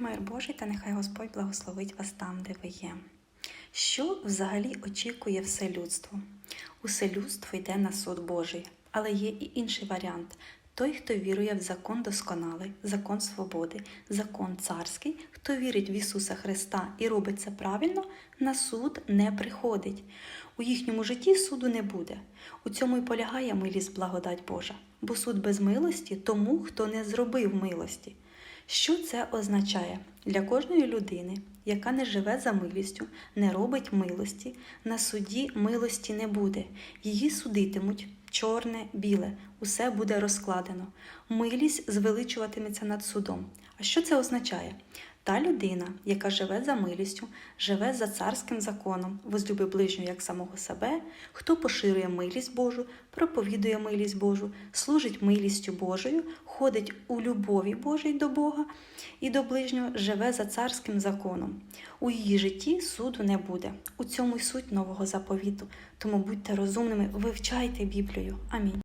Мир Божий та нехай Господь благословить вас там, де ви є. Що взагалі очікує все людство? Усе людство йде на суд Божий, але є і інший варіант. Той, хто вірує в закон досконалий, закон свободи, закон царський, хто вірить в Ісуса Христа і робить це правильно, на суд не приходить. У їхньому житті суду не буде. У цьому й полягає милість благодать Божа, бо суд без милості тому, хто не зробив милості. Що це означає для кожної людини, яка не живе за милістю, не робить милості, на суді милості не буде. Її судитимуть чорне, біле, усе буде розкладено. Милість звеличуватиметься над судом. А що це означає? Та людина, яка живе за милістю, живе за царським законом, возлюби ближнього як самого себе, хто поширює милість Божу, проповідує милість Божу, служить милістю Божою, ходить у любові Божій до Бога і до ближнього, живе за царським законом. У її житті суду не буде. У цьому й суть нового заповіту. Тому будьте розумними, вивчайте Біблію. Амінь.